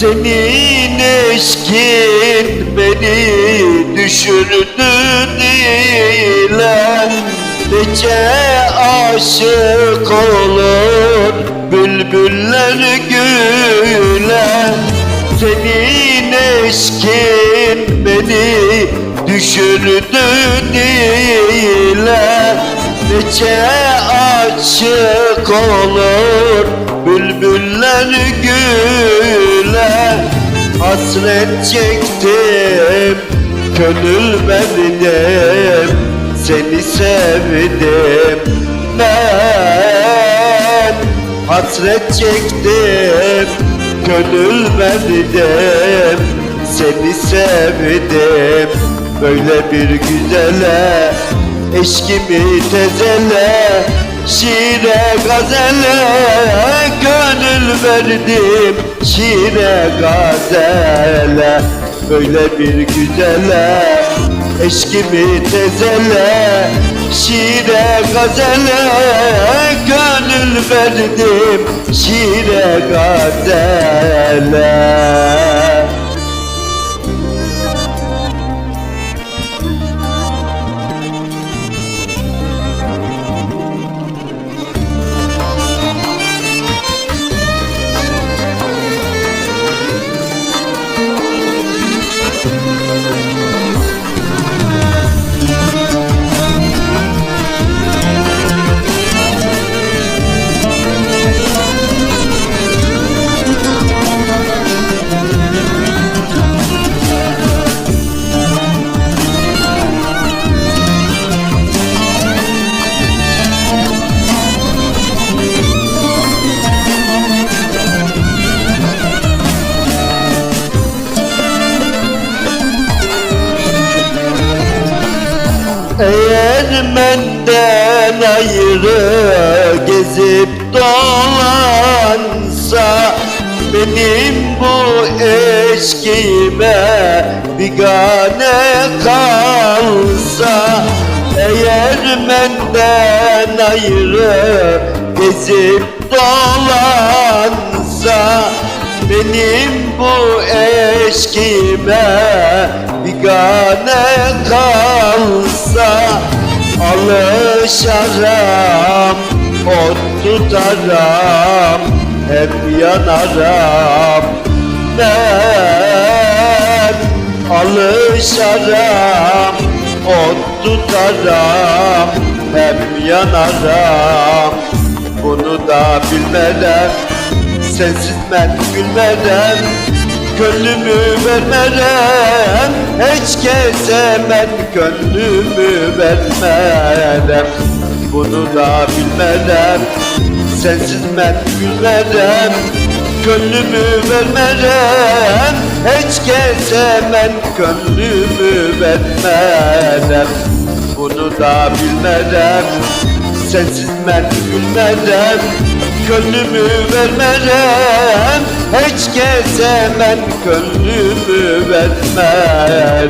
Senin eşkin beni düşürdü ile Nece aşık olur bülbüller güle Senin eşkin beni düşürdü ile Nece aşık olur bülbüller güle Hasret çektim, gönül verdim Seni sevdim. Ben Hasret çektim, gönül verdim Seni sevdim. Böyle bir güzele Eşkimi tezele Şiire gazele Gönül verdim Şiire gazele. Böyle bir güzele Eşkimi tezele Şiire gazele. Gönül verdim Şiire gazele Benden ayrı gezip dolansa Benim bu eşkime bigane kalsa Eğer benden ayrı gezip dolansa benim bu eşkime bigane kalsa Alışarım, ot tutarım, hep yanarım. Ben alışarım, ot tutarım, hep yanarım. Bunu da bilmeden Sensiz ben gülmeden Gönlümü vermeden Hiç kese ben gönlümü vermeden. Bunu da bilmeden Sensiz ben gülmeden. Gönlümü vermeden Hiç kese ben gönlümü vermeden. Bunu da bilmeden Sensiz ben gülmeden Gönlümü vermeden Hiç ben gönlümü vermeden